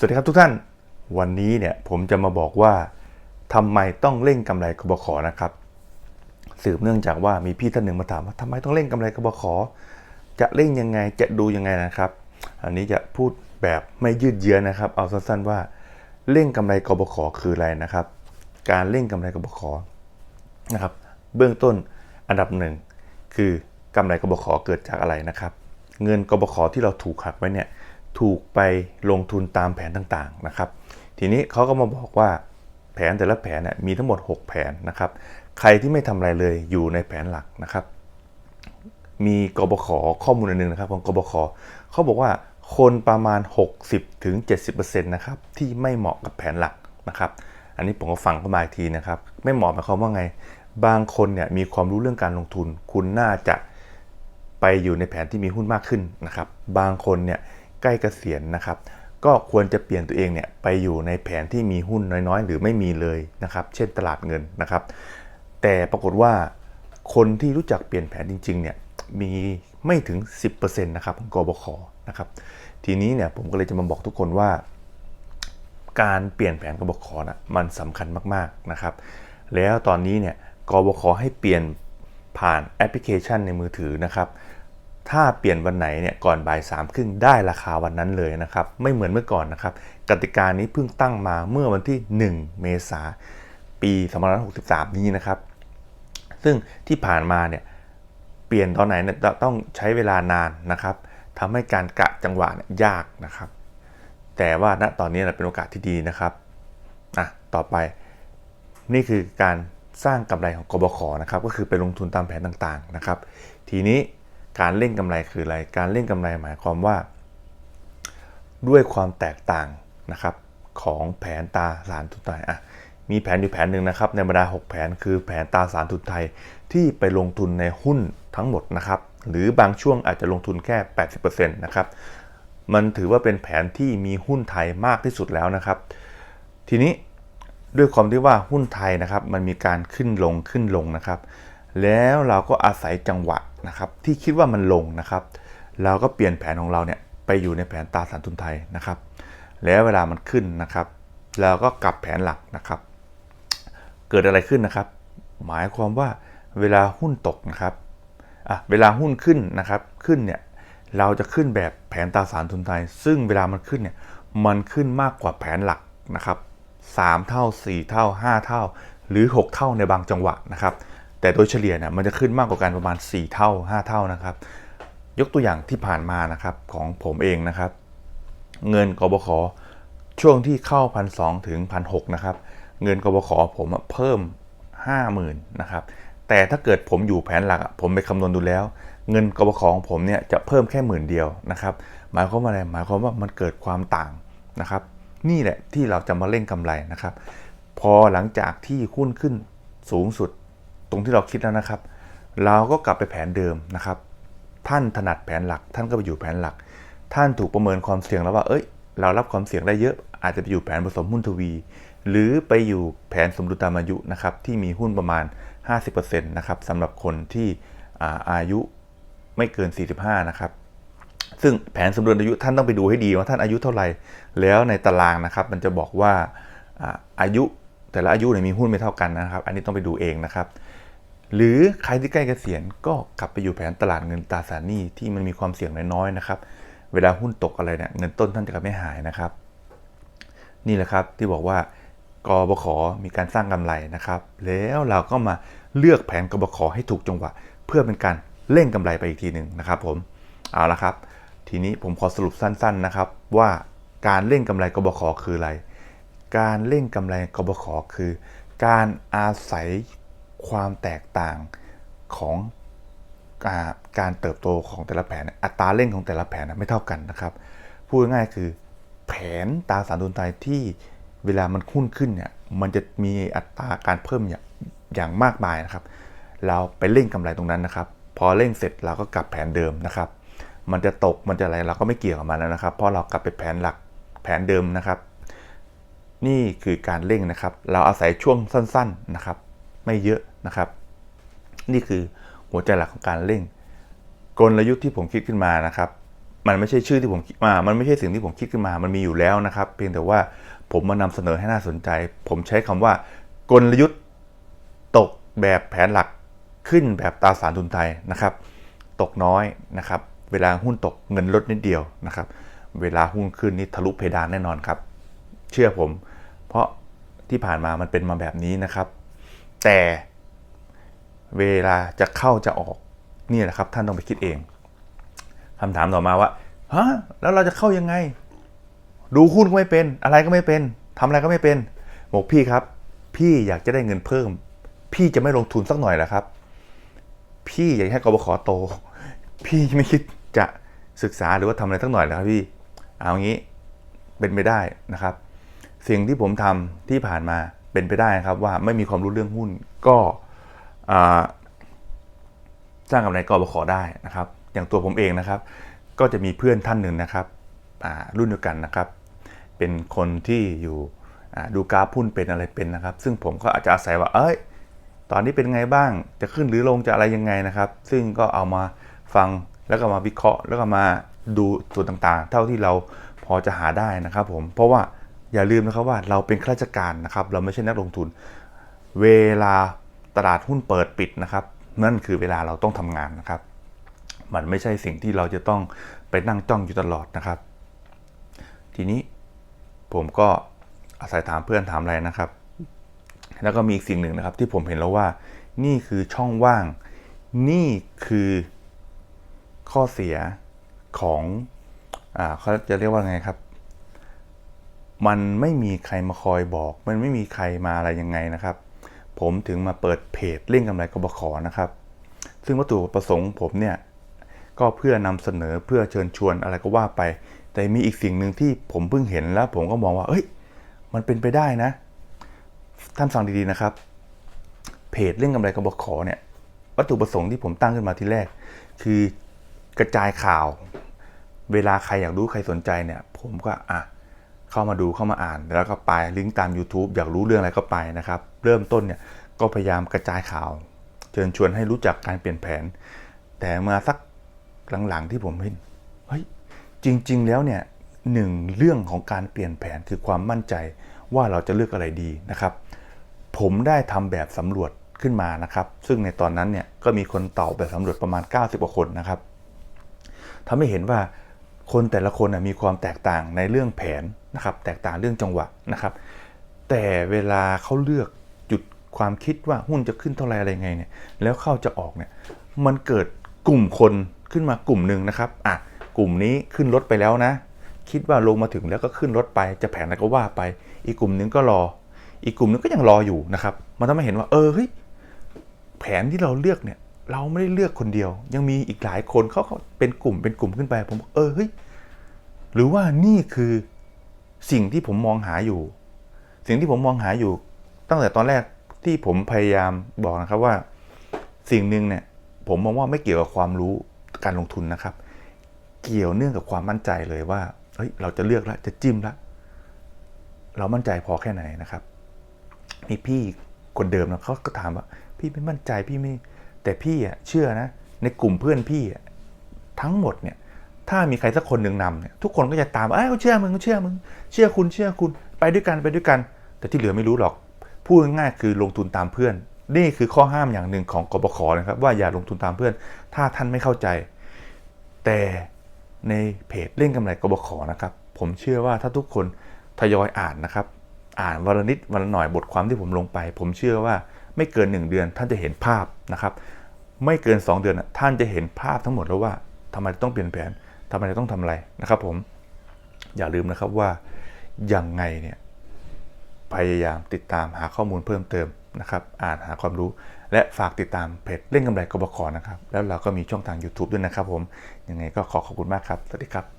สวัสดีครับทุกท่าน วันนี้เนี่ยผมจะมาบอกว่าทำไมต้องเล่งกำไรกบขนะครับ สืบเนื่องจากว่ามีพี่ท่านหนึ่งมาถามว่าทำไมต้องเล่งกำไรกบขจะเล่งยังไงจะดูยังไงนะครับ อันนี้จะพูดแบบไม่ยืดเยื้อนะครับ เอาสั้นๆว่าเล่งกำไรกบขคืออะไรนะครับ การเล่งกำไรกบขนะครับ เบื้องต้นอันดับหนึ่งคือกำไรกบขเกิดจากอะไรนะครับ เงินกบขที่เราถูกหักไว้เนี่ย ถูกไปลงทุนตามแผนต่างๆนะครับ ทีนี้เขาก็มาบอกว่าแผนแต่ละแผนเนี่ยมีทั้งหมด 6 แผนนะครับ ใครที่ไม่ทำอะไรเลยอยู่ในแผนหลักนะครับ มีกบขข้อมูลอันหนึงนะครับของกบขเขาบอกว่าคนประมาณ 60ถึง70%นะครับที่ไม่เหมาะกับแผนหลักนะครับอันนี้ผมก็ฟังเข้ามาอีกทีนะครับ ไม่เหมาะหมายความว่าไง บางคนเนี่ยมีความรู้เรื่องการลงทุน คุณน่าจะไปอยู่ในแผนที่มีหุ้นมากขึ้นนะครับ บางคนเนี่ย ใกล้เกษียณนะครับ ก็ควรจะเปลี่ยนตัวเองเนี่ยไปอยู่ในแผนที่มีหุ้นน้อยๆ หรือไม่มีเลยนะครับ เช่นตลาดเงินนะครับ แต่ปรากฏว่าคนที่รู้จักเปลี่ยนแผนจริงๆเนี่ยมีไม่ถึง 10%นะครับของกบขนะครับ ทีนี้เนี่ยผมก็เลยจะมาบอกทุกคนว่า การเปลี่ยนแผนกบขนะมันสำคัญมากๆนะครับ แล้วตอนนี้เนี่ยกบขให้เปลี่ยนผ่านแอปพลิเคชันในมือถือนะครับ ถ้าเปลี่ยนวันไหนเนี่ยก่อนบ่ายสามครึ่งได้ราคาวันนั้นเลยนะครับ ไม่เหมือนเมื่อก่อนนะครับ กติกานี้เพิ่งตั้งมาเมื่อวันที่ 1 เมษาปี2563 นี้นะครับ ซึ่งที่ผ่านมาเนี่ยเปลี่ยนตอนไหนเนี่ยต้องใช้เวลานานนะครับทำให้การกะจังหวะเนี่ยยากนะครับ แต่ว่าณตอนนี้เป็นโอกาสที่ดีนะครับอะต่อไปนี่คือการสร้างกำไรของกบขนะครับก็คือไปลงทุนตามแผนต่างๆนะครับ ทีนี้ การเล่นกำไรคืออะไร การเล่นกำไรหมายความว่า ด้วยความแตกต่างนะครับของแผนตาสารทุนไทยอะมีแผนอยู่แผนหนึ่งนะครับในบรรดา 6 แผนคือแผนตาสารทุนไทยที่ไปลงทุนในหุ้นทั้งหมดนะครับหรือบางช่วงอาจจะลงทุนแค่ 80%นะครับมันถือว่าเป็นแผนที่มีหุ้นไทยมากที่สุดแล้วนะครับ ทีนี้ด้วยความที่ว่าหุ้นไทยนะครับมันมีการขึ้นลงขึ้นลงนะครับ แล้วเราก็อาศัยจังหวะนะครับที่คิดว่ามันลงนะครับ เราก็เปลี่ยนแผนของเราเนี่ยไปอยู่ในแผนตราสารทุนไทยนะครับ แล้วเวลามันขึ้นนะครับ เราก็กลับแผนหลักนะครับ เกิดอะไรขึ้นนะครับ หมายความว่าเวลาหุ้นตกนะครับอะเวลาหุ้นขึ้นนะครับขึ้นเนี่ยเราจะขึ้นแบบแผนตราสารทุนไทย ซึ่งเวลามันขึ้นเนี่ยมันขึ้นมากกว่าแผนหลักนะครับ3เท่า 4 เท่า 5 เท่า หรือ 6 เท่าในบางจังหวะนะครับ แต่โดยเฉลี่ยเนี่ยมันจะขึ้นมากกว่ากันประมาณ 4 เท่า 5 เท่านะครับ ยกตัวอย่างที่ผ่านมานะครับของผมเองนะครับ เงินกบขช่วงที่เข้าพันสถึงพันหนะครับ เงินกบขผมเพิ่ม 50,000นะครับแต่ถ้าเกิดผมอยู่แผนหลักผมไปคำนวณดูแล้ว เงินกบขของผมเนี่ยจะเพิ่มแค่หมื่นเดียวนะครับ หมายความว่าอะไรหมายความว่ามันเกิดความต่างนะครับ นี่แหละที่เราจะมาเล่นกำไรนะครับ พอหลังจากที่หุ้นขึ้นสูงสุด ตรงที่เราคิดแล้วนะครับ เราก็กลับไปแผนเดิมนะครับ ท่านถนัดแผนหลัก ท่านก็ไปอยู่แผนหลัก ท่านถูกประเมินความเสี่ยงแล้วว่า เอ้ย เรารับความเสี่ยงได้เยอะ อาจจะไปอยู่แผนผสมหุ้นทวี หรือไปอยู่แผนสมดุลตามอายุนะครับ ที่มีหุ้นประมาณ 50%นะครับสำหรับคนที่อาอายุไม่เกิน 45 นะครับซึ่งแผนสมดุลอายุท่านต้องไปดูให้ดีว่าท่านอายุเท่าไหร่ แล้วในตารางนะครับ มันจะบอกว่าอาอายุ แต่ละอายุเนี่ยมีหุ้นไม่เท่ากันนะครับ อันนี้ต้องไปดูเองนะครับ หรือใครที่ใกล้เกษียณก็กลับไปอยู่แผนตลาดเงินตราสารหนี้ที่มันมีความเสี่ยงน้อยๆนะครับ เวลาหุ้นตกอะไรเนี่ยเงินต้นท่านจะไม่หายนะครับ นี่แหละครับที่บอกว่ากบขมีการสร้างกำไรนะครับ แล้วเราก็มาเลือกแผนกบขให้ถูกจังหวะ เพื่อเป็นการเล่นกำไรไปอีกทีหนึ่งนะครับผมเอาละครับ ทีนี้ผมขอสรุปสั้นๆนะครับ ว่าการเล่นกำไรกบขคืออะไร การเล่นกำไรกบขคือ การอาศัยความแตกต่างของอการเติบโตของแต่ละแผน อัตราเล่นของแต่ละแผนไม่เท่ากันนะครับ พูดง่ายคือแผนตราสารทุนไทยที่เวลามันหุ้นขึ้นเนี่ย มันจะมีอัตราการเพิ่มอย่างางมากมายนะครับ เราไปเล่นกำไรตรงนั้นนะครับ พอเล่นเสร็จเราก็กลับแผนเดิมนะครับ มันจะตกมันจะอะไรเราก็ไม่เกี่ยวกับมันแล้วนะครับ เพราะเรากลับไปแผนหลักแผนเดิมนะครับ นี่คือการเร่งนะครับ เราอาศัยช่วงสั้นๆนะครับ ไม่เยอะนะครับ นี่คือหัวใจหลักของการเร่ง กลยุทธ์ที่ผมคิดขึ้นมานะครับ มันไม่ใช่ชื่อที่ผมคิดมา มันไม่ใช่สิ่งที่ผมคิดขึ้นมา มันมีอยู่แล้วนะครับ เพียงแต่ว่าผมมานำเสนอให้น่าสนใจ ผมใช้คำว่า กลยุทธ์ตกแบบแผนหลักขึ้นแบบตราสารทุนไทยนะครับ ตกน้อยนะครับ เวลาหุ้นตกเงินลดนิดเดียวนะครับ เวลาหุ้นขึ้นนี่ทะลุเพดานแน่นอนครับ เชื่อผม เพราะที่ผ่านมามันเป็นมาแบบนี้นะครับ แต่เวลาจะเข้าจะออกนี่แหละครับท่านต้องไปคิดเองคำถามต่อมาว่าฮะแล้วเราจะเข้ายังไง ดูหุ้นก็ไม่เป็น อะไรก็ไม่เป็นทำอะไรก็ไม่เป็นบอกพี่ครับ พี่อยากจะได้เงินเพิ่ม พี่จะไม่ลงทุนสักหน่อยหรอครับ พี่อยากให้กบขโต พี่ไม่คิดจะศึกษาหรือว่าทำอะไรสักหน่อยหรอครับพี่เอางี้เป็นไปได้นะครับ สิ่งที่ผมทำที่ผ่านมาเป็นไปได้นะครับ ว่าไม่มีความรู้เรื่องหุ้นก็อ่าสร้างกำไรกบขอได้นะครับ อย่างตัวผมเองนะครับ ก็จะมีเพื่อนท่านหนึ่งนะครับรุ่นเดียวกันนะครับ เป็นคนที่อยู่ดูกราฟหุ้นเป็นอะไรเป็นนะครับ ซึ่งผมก็อาจจะอาศัยว่า เอ้ย ตอนนี้เป็นไงบ้าง จะขึ้นหรือลงจะอะไรยังไงนะครับ ซึ่งก็เอามาฟังแล้วก็มาวิเคราะห์ แล้วก็มาดูส่วนต่างๆ เท่าที่เราพอจะหาได้นะครับผม เพราะว่า อย่าลืมนะครับว่าเราเป็นข้าราชการนะครับ เราไม่ใช่นักลงทุน เวลาตลาดหุ้นเปิดปิดนะครับ นั่นคือเวลาเราต้องทำงานนะครับ มันไม่ใช่สิ่งที่เราจะต้องไปนั่งจ้องอยู่ตลอดนะครับ ทีนี้ผมก็อาศัยถามเพื่อนถามอะไรนะครับ แล้วก็มีอีกสิ่งหนึ่งนะครับ ที่ผมเห็นแล้วว่า นี่คือช่องว่าง นี่คือข้อเสียของอ่าเขาจะเรียกว่าไงครับ มันไม่มีใครมาคอยบอก มันไม่มีใครมาอะไรยังไงนะครับ ผมถึงมาเปิดเพจเล่งกำไรกบขนะครับ ซึ่งวัตถุประสงค์ผมเนี่ยก็เพื่อนำเสนอเพื่อเชิญชวนอะไรก็ว่าไป แต่มีอีกสิ่งหนึ่งที่ผมเพิ่งเห็นแล้ว ผมก็มองว่า เอ้ย มันเป็นไปได้นะ ท่านฟังดีๆนะครับ เพจเรื่องกำไรกบขเนี่ยวัตถุประสงค์ที่ผมตั้งขึ้นมาทีแรก คือกระจายข่าว เวลาใครอยากรู้ใครสนใจเนี่ย ผมก็อะ เข้ามาดูเข้ามาอ่าน แล้วก็ไปลิงก์ตาม YouTube อยากรู้เรื่องอะไรก็ไปนะครับ เริ่มต้นเนี่ยก็พยายามกระจายข่าว เชิญชวนให้รู้จักการเปลี่ยนแผน แต่มื่อสักหลังๆที่ผมเห็นเฮ้ยจริง ๆ แล้วเนี่ยหนึ่งเรื่องของการเปลี่ยนแผนคือความมั่นใจว่าเราจะเลือกอะไรดีนะครับ ผมได้ทำแบบสำรวจขึ้นมานะครับ ซึ่งในตอนนั้นเนี่ยก็มีคนตอบแบบสำรวจประมาณ 90กว่าคนนะครับทำให้เห็นว่า คนแต่ละคนมีความแตกต่างในเรื่องแผนนะครับ แตกต่างเรื่องจังหวะนะครับ แต่เวลาเขาเลือกจุดความคิดว่าหุ้นจะขึ้นเท่าไหรอะไรไงเนี่ยแล้วเข้าจะออกเนี่ยมันเกิดกลุ่มคนขึ้นมากลุ่มหนึ่งนะครับอะกลุ่มนี้ขึ้นรถไปแล้วนะ คิดว่าลงมาถึงแล้วก็ขึ้นรถไป จะแผนอะไรก็ว่าไป อีกกลุ่มนึงก็รอ อีกกลุ่มนึงก็ยังรออยู่นะครับ มันทำให้เห็นว่าเออเฮ้ยแผนที่เราเลือกเนี่ย เราไม่ได้เลือกคนเดียว ยังมีอีกหลายคนเขาเขาเป็นกลุ่มเป็นกลุ่มขึ้นไป ผมบอกเออเฮ้ยหรือว่านี่คือสิ่งที่ผมมองหาอยู่ สิ่งที่ผมมองหาอยู่ ตั้งแต่ตอนแรกที่ผมพยายามบอกนะครับว่า สิ่งหนึ่งเนี่ย ผมมองว่าไม่เกี่ยวกับความรู้การลงทุนนะครับ เกี่ยวเนื่องกับความมั่นใจเลยว่าเฮ้ยเราจะเลือกแล้วจะจิ้มแล้วเรามั่นใจพอแค่ไหนนะครับ มีพี่คนเดิมนะเขาก็ถามว่า พี่ไม่มั่นใจพี่ไม่ แต่พี่อะเชื่อนะ ในกลุ่มเพื่อนพี่อะทั้งหมดเนี่ย ถ้ามีใครสักคนหนึ่งนำเนี่ยทุกคนก็จะตามเอ้ยเขาเชื่อมึงเขาเชื่อมึง เชื่อคุณเชื่อคุณไปด้วยกันไปด้วยกัน แต่ที่เหลือไม่รู้หรอก พูดง่ายๆคือลงทุนตามเพื่อน นี่คือข้อห้ามอย่างหนึ่งของกบขนะครับว่าอย่าลงทุนตามเพื่อน ถ้าท่านไม่เข้าใจ แต่ในเพจเล่นกำไรกบขนะครับ ผมเชื่อว่าถ้าทุกคนทยอยอ่านนะครับ อ่านวันละนิดวันละหน่อยบทความที่ผมลงไป ผมเชื่อว่า ไม่เกิน 1 เดือนท่านจะเห็นภาพนะครับ ไม่เกิน 2 เดือนท่านจะเห็นภาพทั้งหมดแล้วว่าทำไมต้องเปลี่ยนแผนทำไมต้องทำอะไรนะครับผมอย่าลืมนะครับว่ายังไงเนี่ยพยายามติดตามหาข้อมูลเพิ่มเติมนะครับ อ่านหาความรู้ และฝากติดตามเพจเล่นกำไรกบขนะครับ แล้วเราก็มีช่องทาง YouTube ด้วยนะครับผม ยังไงก็ขอขอบคุณมากครับ สวัสดีครับ